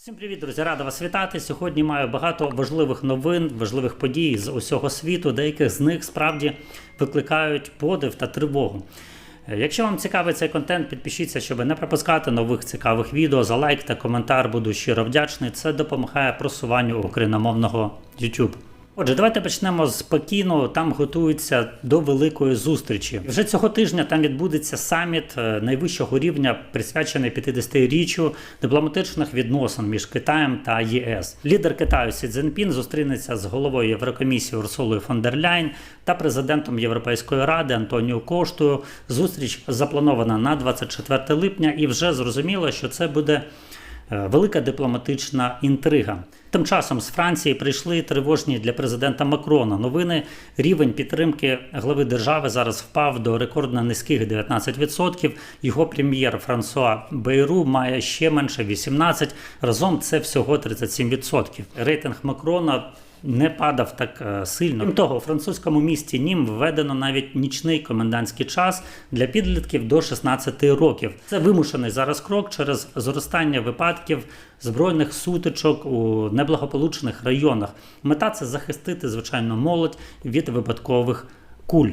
Всім привіт, друзі! Рада вас вітати. Сьогодні маю багато важливих новин, важливих подій з усього світу. Деяких з них справді викликають подив та тривогу. Е, Якщо вам цікавий цей контент, підпишіться, щоб не пропускати нових цікавих відео. За лайк та коментар буду щиро вдячний. Це допомагає просуванню україномовного YouTube. Отже, давайте почнемо з Пекіну. Там готуються до великої зустрічі. Вже цього тижня там відбудеться саміт е, найвищого рівня, присвячений 50-річчю дипломатичних відносин між Китаєм та ЄС. Лідер Китаю Сі Цзіньпін зустрінеться з головою Єврокомісії Урсулою фон дер Ляйн та президентом Європейської ради Антоніо Коштою. Зустріч запланована на 24 липня, і вже зрозуміло, що це буде. Е, Велика дипломатична інтрига. Тим часом з Франції прийшли тривожні для президента Макрона новини. Рівень підтримки глави держави зараз впав до рекордно низьких 19%. Його прем'єр Франсуа Бейру має ще менше 18%. Разом це всього 37%. Рейтинг Макрона не падав так е, сильно. Крім того, у французькому місті Нім введено навіть нічний комендантський час для підлітків до 16 років. Це вимушений зараз крок через зростання випадків збройних сутичок у неблагополучних районах. Мета це захистити звичайно молодь від випадкових куль.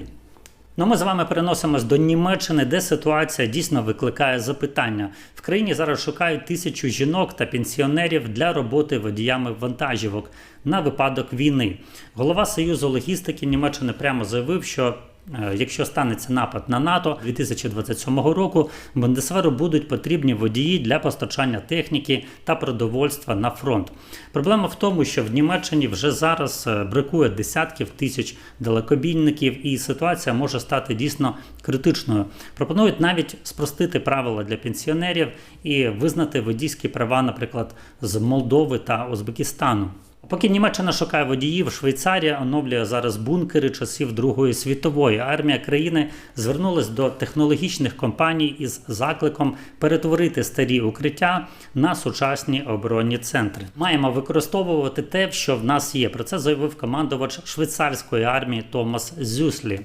Ну, ми з вами переносимось до Німеччини, де ситуація дійсно викликає запитання. В країні зараз шукають тисячу жінок та пенсіонерів для роботи водіями вантажівок на випадок війни. Голова Союзу логістики Німеччини прямо заявив, що якщо станеться напад на НАТО 2027 року, Бундесверу будуть потрібні водії для постачання техніки та продовольства на фронт. Проблема в тому, що в Німеччині вже зараз е, бракує десятків тисяч далекобійників, і ситуація може стати дійсно критичною. Пропонують навіть спростити правила для пенсіонерів і визнати водійські права, наприклад, з Молдови та Узбекистану. Поки Німеччина шукає водіїв, Швейцарія оновлює зараз бункери часів Другої світової. Армія країни звернулась до технологічних компаній із закликом перетворити старі укриття на сучасні оборонні центри. Маємо використовувати те, що в нас є. Про це заявив командувач швейцарської армії Томас Зюслі.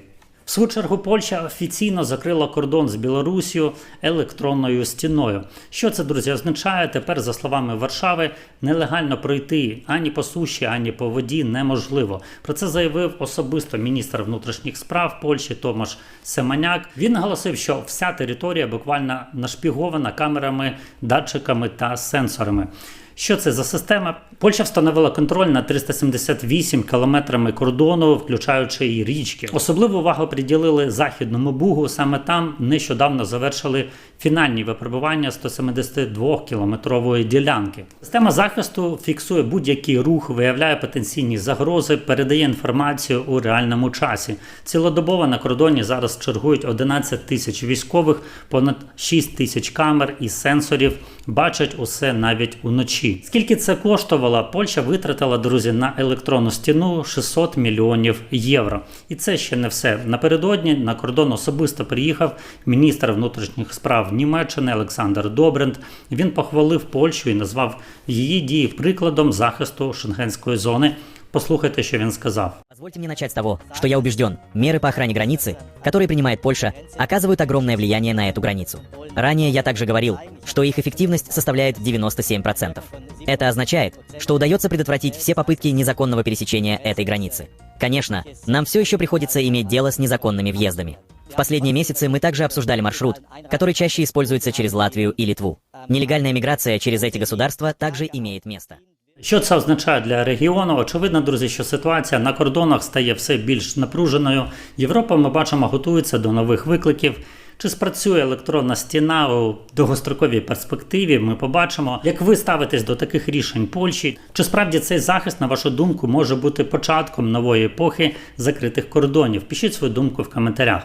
В свою чергу Польща офіційно закрила кордон з Білорусію електронною стіною. Що це, друзі, означає? Тепер, за словами Варшави, нелегально пройти ані по суші, ані по воді неможливо. Про це заявив особисто міністр внутрішніх справ Польщі Томаш Семаняк. Він наголосив, що вся територія буквально нашпігована камерами, датчиками та сенсорами. Що це за система? Польща встановила контроль над 378 кілометрами кордону, включаючи і річки. Особливу увагу приділили західному бугу. Саме там нещодавно завершили фінальні випробування 172 кілометрової ділянки. Система захисту фіксує будь-який рух, виявляє потенційні загрози, передає інформацію у реальному часі. Цілодобово на кордоні зараз чергують 11 тисяч військових, понад 6 тисяч камер і сенсорів. Бачать усе навіть уночі. Скільки це коштувало? Польща витратила друзі на електронну стіну 600 мільйонів євро. І це ще не все. Напередодні на кордон особисто приїхав міністр внутрішніх справ Німеччини Олександр Добрент. Він похвалив Польщу і назвав її дії прикладом захисту шенгенської зони. Послухайте, що він сказав. Позвольте мне начать с того, что я убежден, меры по охране границы, которые принимает Польша, оказывают огромное влияние на эту границу. Ранее я также говорил, что их эффективность составляет 97%. Это означает, что удается предотвратить все попытки незаконного пересечения этой границы. Конечно, нам все еще приходится иметь дело с незаконными въездами. В последние месяцы мы также обсуждали маршрут, который чаще используется через Латвию и Литву. Нелегальная миграция через эти государства также имеет место. Що це означає для регіону? Очевидно, друзі, що ситуація на кордонах стає все більш напруженою. Європа, ми бачимо, готується до нових викликів. Чи спрацює електронна стіна у довгостроковій перспективі? Ми побачимо, як ви ставитесь до таких рішень Польщі. Чи справді цей захист, на вашу думку, може бути початком нової епохи закритих кордонів? Пишіть свою думку в коментарях.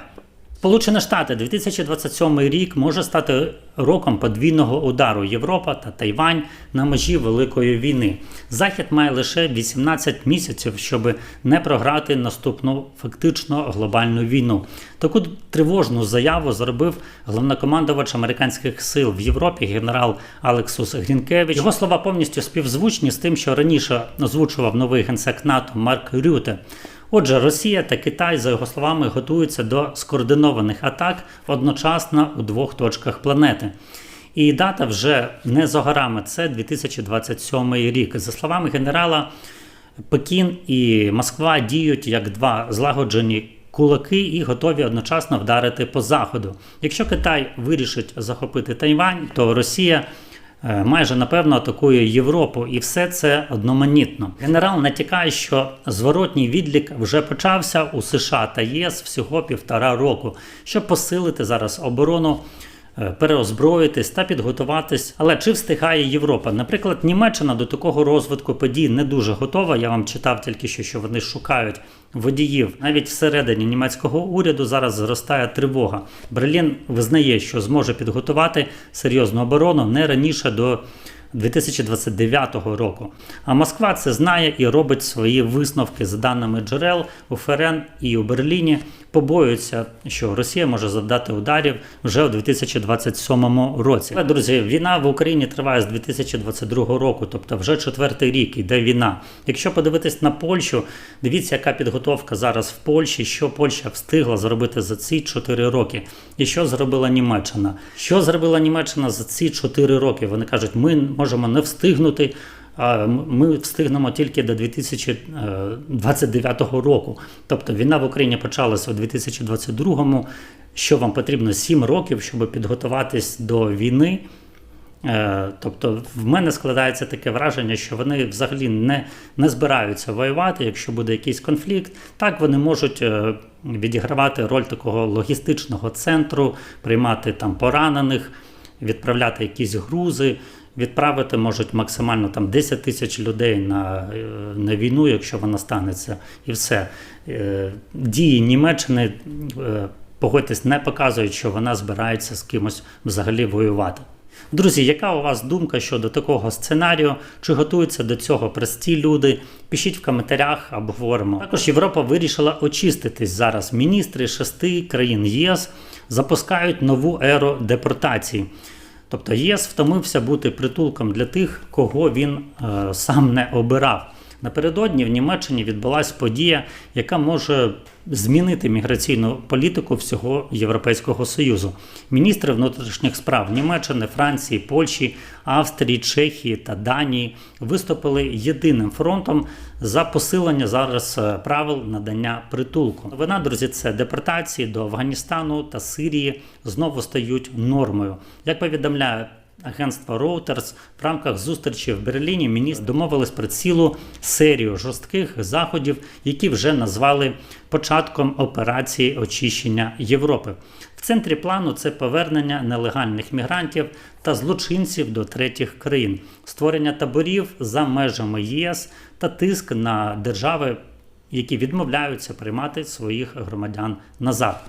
Сполучені Штати 2027 рік може стати роком подвійного удару Європа та Тайвань на межі великої війни. Захід має лише 18 місяців, щоб не програти наступну фактично глобальну війну. Таку тривожну заяву зробив головнокомандувач американських сил в Європі генерал Алексус Грінкевич. Його слова повністю співзвучні з тим, що раніше озвучував новий генсек НАТО Марк Рюте. Отже, Росія та Китай, за його словами, готуються до скоординованих атак одночасно у двох точках планети. І дата вже не за горами, це 2027 рік. За словами генерала, Пекін і Москва діють як два злагоджені кулаки і готові одночасно вдарити по заходу. Якщо Китай вирішить захопити Тайвань, то Росія майже напевно атакує Європу, і все це одноманітно. Генерал натякає, що зворотній відлік вже почався у США та ЄС всього півтора року, щоб посилити зараз оборону е, переозброїтись та підготуватись. Але чи встигає Європа? Наприклад, Німеччина до такого розвитку подій не дуже готова. Я вам читав тільки що, що вони шукають водіїв. Навіть всередині німецького уряду зараз зростає тривога. Берлін визнає, що зможе підготувати серйозну оборону не раніше до 2029 року. А Москва це знає і робить свої висновки за даними джерел у ФРН і у Берліні. Побоюються, що Росія може завдати ударів вже у 2027 році. Але, друзі, війна в Україні триває з 2022 року, тобто вже четвертий рік іде війна. Якщо подивитись на Польщу, дивіться, яка підготовка зараз в Польщі, що Польща встигла зробити за ці 4 роки, і що зробила Німеччина. Що зробила Німеччина за ці 4 роки? Вони кажуть, ми можемо не встигнути. Ми встигнемо тільки до 2029 року. Тобто війна в Україні почалася у 2022-му. Що вам потрібно 7 років, щоб підготуватись до війни. Е, Тобто, в мене складається таке враження, що вони взагалі не, не збираються воювати, якщо буде якийсь конфлікт. Так вони можуть е, відігравати роль такого логістичного центру, приймати там поранених, відправляти якісь грузи. Відправити можуть максимально там 10 тисяч людей на, е, на війну, якщо вона станеться, і все. Е, Дії Німеччини, е, погодьтесь, не показують, що вона збирається з кимось взагалі воювати. Друзі, яка у вас думка щодо такого сценарію? Чи готуються до цього прості люди? Пишіть в коментарях, обговоримо. Також Європа вирішила очиститись зараз. Міністри шести країн ЄС запускають нову еру депортації. Тобто ЄС втомився бути притулком для тих, кого він е, сам не обирав. Напередодні в Німеччині відбулася подія, яка може змінити міграційну політику всього Європейського Союзу. Міністри внутрішніх справ Німеччини, Франції, Польщі, Австрії, Чехії та Данії виступили єдиним фронтом за посилення зараз е, правил надання притулку. Новина, друзі, це депортації до Афганістану та Сирії знову стають нормою. Як повідомляє Агентство Reuters в рамках зустрічі в Берліні міністри домовились про цілу серію жорстких заходів, які вже назвали початком операції очищення Європи. В центрі плану це повернення нелегальних мігрантів та злочинців до третіх країн, створення таборів за межами ЄС та тиск на держави, які відмовляються приймати своїх громадян назад.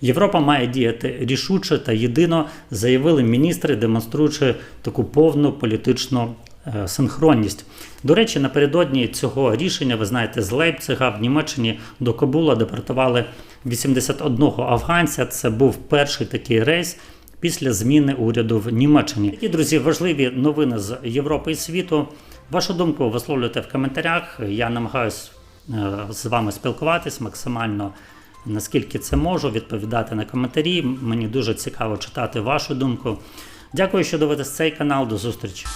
Європа має діяти рішуче та єдино, заявили міністри, демонструючи таку повну політичну е, синхронність. До речі, напередодні цього рішення, ви знаєте, з Лейпцига в Німеччині до Кабула депортували 81 афганця. Це був перший такий рейс. Після зміни уряду в Німеччині. І, друзі, важливі новини з Європи і світу. Вашу думку висловлюйте в коментарях. Я намагаюся е, з вами спілкуватись максимально наскільки це можу, відповідати на коментарі. Мені дуже цікаво читати вашу думку. Дякую, що дивитесь цей канал. До зустрічі.